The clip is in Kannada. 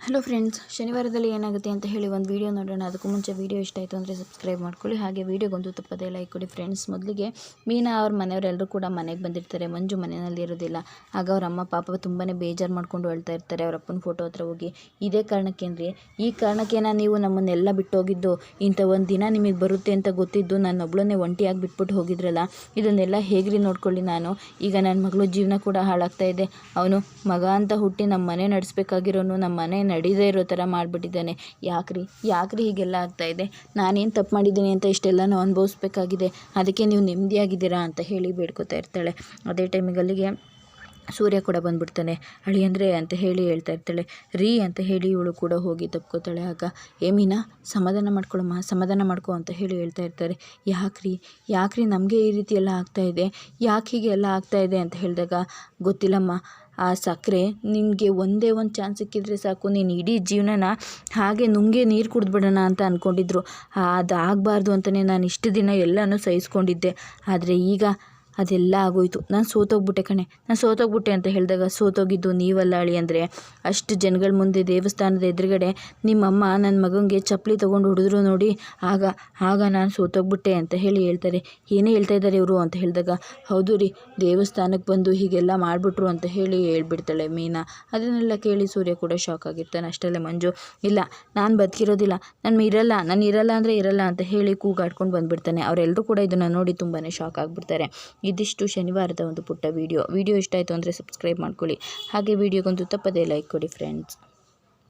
ಹಲೋ ಫ್ರೆಂಡ್ಸ್ ಶನಿವಾರದಲ್ಲಿ ಏನಾಗುತ್ತೆ ಅಂತ ಹೇಳಿ ಒಂದು ವೀಡಿಯೋ ನೋಡೋಣ. ಅದಕ್ಕೂ ಮುಂಚೆ ವೀಡಿಯೋ ಇಷ್ಟ ಆಯಿತು ಅಂದರೆ ಸಬ್ಸ್ಕ್ರೈಬ್ ಮಾಡ್ಕೊಳ್ಳಿ. ಹಾಗೆ ವೀಡಿಯೋಗೊಂದು ತಪ್ಪದೇ ಲೈಕ್ ಕೊಡಿ ಫ್ರೆಂಡ್ಸ್ ಮೊದಲಿಗೆ ಮೀನಾ ಅವ್ರ ಮನೆಯವರೆಲ್ಲರೂ ಕೂಡ ಮನೆಗೆ ಬಂದಿರ್ತಾರೆ. ಮಂಜು ಮನೆಯಲ್ಲಿ ಇರೋದಿಲ್ಲ. ಆಗ ಅವ್ರ ಅಮ್ಮ, ಪಾಪ ತುಂಬಾ ಬೇಜಾರು ಮಾಡ್ಕೊಂಡು ಹೇಳ್ತಾ ಇರ್ತಾರೆ. ಅವ್ರ ಅಪ್ಪನ ಫೋಟೋ ಹತ್ರ ಹೋಗಿ. ಇದೇ ಕಾರಣಕ್ಕೇನ್ರಿ ಈ ಕಾರಣಕ್ಕೇನ ನೀವು ನಮ್ಮನ್ನೆಲ್ಲ ಬಿಟ್ಟು ಹೋಗಿದ್ದು ಇಂಥ ಒಂದು ದಿನ ನಿಮಗೆ ಬರುತ್ತೆ ಅಂತ ಗೊತ್ತಿದ್ದು ನಾನು ಒಬ್ಬಳನ್ನೇ ಒಂಟಿಯಾಗಿ ಬಿಟ್ಬಿಟ್ಟು ಹೋಗಿದ್ರಲ್ಲ? ಇದನ್ನೆಲ್ಲ ಹೇಗ್ರಿ ನೋಡ್ಕೊಳ್ಳಿ ನಾನು? ಈಗ ನನ್ನ ಮಗಳು ಜೀವನ ಕೂಡ ಹಾಳಾಗ್ತಾ ಇದೆ. ಅವನು ಮಗ ಅಂತ ಹುಟ್ಟಿ ನಮ್ಮ ಮನೆ ನಡೆಸ್ಬೇಕಾಗಿರೋನು ನಮ್ಮ ಮನೆ ನಡೀದೇ ಇರೋ ಥರ ಮಾಡಿಬಿಟ್ಟಿದ್ದಾನೆ. ಯಾಕ್ರಿ? ಯಾಕ್ರಿ ಹೀಗೆಲ್ಲ ಆಗ್ತಾ ಇದೆ? ನಾನೇನು ತಪ್ಪು ಮಾಡಿದ್ದೀನಿ ಅಂತ ಇಷ್ಟೆಲ್ಲನೂ ಅನುಭವಿಸ್ಬೇಕಾಗಿದೆ. ಅದಕ್ಕೆ ನೀವು ನೆಮ್ಮದಿಯಾಗಿದ್ದೀರಾ ಅಂತ ಹೇಳಿ ಬೇಡ್ಕೊತಾ ಇರ್ತಾಳೆ. ಅದೇ ಟೈಮಿಗೆ ಅಲ್ಲಿಗೆ ಸೂರ್ಯ ಕೂಡ ಬಂದ್ಬಿಡ್ತಾನೆ. ಅಳಿಯಂದ್ರೆ ಅಂತ ಹೇಳಿ ಹೇಳ್ತಾ ಇರ್ತಾಳೆ. ರೀ ಅಂತ ಹೇಳಿ ಇವಳು ಕೂಡ ಹೋಗಿ ತಪ್ಕೋತಾಳೆ. ಆಗ, ಏ ಮೀನಾ, ಸಮಾಧಾನ ಮಾಡ್ಕೊಳಮ್ಮ, ಸಮಾಧಾನ ಮಾಡ್ಕೊ ಅಂತ ಹೇಳಿ ಹೇಳ್ತಾ ಇರ್ತಾರೆ. ಯಾಕ್ರಿ? ಯಾಕ್ರಿ ನಮಗೆ ಈ ರೀತಿ ಎಲ್ಲ ಆಗ್ತಾ ಇದೆ? ಯಾಕೆ ಹೀಗೆ ಎಲ್ಲ ಆಗ್ತಾಯಿದೆ ಅಂತ ಹೇಳಿದಾಗ, ಗೊತ್ತಿಲ್ಲಮ್ಮ. ಆ ಸಕ್ಕರೆ ನಿನಗೆ ಒಂದೇ ಒಂದು ಚಾನ್ಸ್ ಸಿಕ್ಕಿದರೆ ಸಾಕು. ನೀನು ಇಡೀ ಜೀವನನ ಹಾಗೆ ನುಂಗೆ ನೀರು ಕುಡಿದ್ಬಿಡೋಣ ಅಂತ ಅಂದ್ಕೊಂಡಿದ್ರು ಅದು ಆಗಬಾರ್ದು ಅಂತಲೇ ನಾನು ಇಷ್ಟು ದಿನ ಎಲ್ಲನೂ ಸಹಿಸ್ಕೊಂಡಿದ್ದೆ. ಆದರೆ ಈಗ ಅದೆಲ್ಲ ಆಗೋಯ್ತು. ನಾನು ಸೋತೋಗ್ಬಿಟ್ಟೆ ಕಣೆ. ನಾನು ಸೋತೋಗ್ಬಿಟ್ಟೆ ಅಂತ ಹೇಳಿದಾಗ ಸೋತೋಗಿದ್ದು ನೀವಲ್ಲ ಅಳಿ ಅಂದರೆ ಅಷ್ಟು ಜನಗಳ ಮುಂದೆ ದೇವಸ್ಥಾನದ ಎದುರುಗಡೆ ನಿಮ್ಮಮ್ಮ ನನ್ನ ಮಗನಿಗೆ ಚಪ್ಪಲಿ ತೊಗೊಂಡು ಹೊಡೆದ್ರು ನೋಡಿ ಆಗ ಆಗ ನಾನು ಸೋತೋಗ್ಬಿಟ್ಟೆ ಅಂತ ಹೇಳಿ ಹೇಳ್ತಾರೆ. ಏನೇ ಹೇಳ್ತಾ ಇದ್ದಾರೆ ಇವರು ಅಂತ ಹೇಳಿದಾಗ, ಹೌದು ರೀ ದೇವಸ್ಥಾನಕ್ಕೆ ಬಂದು ಹೀಗೆಲ್ಲ ಮಾಡಿಬಿಟ್ರು ಅಂತ ಹೇಳಿ ಹೇಳ್ಬಿಡ್ತಾಳೆ ಮೀನಾ. ಅದನ್ನೆಲ್ಲ ಕೇಳಿ ಸೂರ್ಯ ಕೂಡ ಶಾಕ್ ಆಗಿರ್ತಾನೆ. ಅಷ್ಟಲ್ಲೇ ಮಂಜು, ಇಲ್ಲ, ನಾನು ಬದುಕಿರೋದಿಲ್ಲ. ನಾನು ಇರಲ್ಲ ನಾನು ಇರಲ್ಲ ಅಂದರೆ ಇರಲ್ಲ ಅಂತ ಹೇಳಿ ಕೂಗಾಡ್ಕೊಂಡು ಬಂದುಬಿಡ್ತಾನೆ. ಅವರೆಲ್ಲರೂ ಕೂಡ ಇದನ್ನು ನೋಡಿ ತುಂಬಾ ಶಾಕ್ ಆಗಿಬಿಡ್ತಾರೆ. ಇದಿಷ್ಟು ಶನಿವಾರದ ಒಂದು ಪುಟ್ಟ ವೀಡಿಯೋ ವೀಡಿಯೋ ಇಷ್ಟ ಆಯಿತು ಅಂದರೆ ಸಬ್ಸ್ಕ್ರೈಬ್ ಮಾಡ್ಕೊಳ್ಳಿ. ಹಾಗೆ ವೀಡಿಯೋಗೊಂದು ತಪ್ಪದೇ ಲೈಕ್ ಕೊಡಿ ಫ್ರೆಂಡ್ಸ್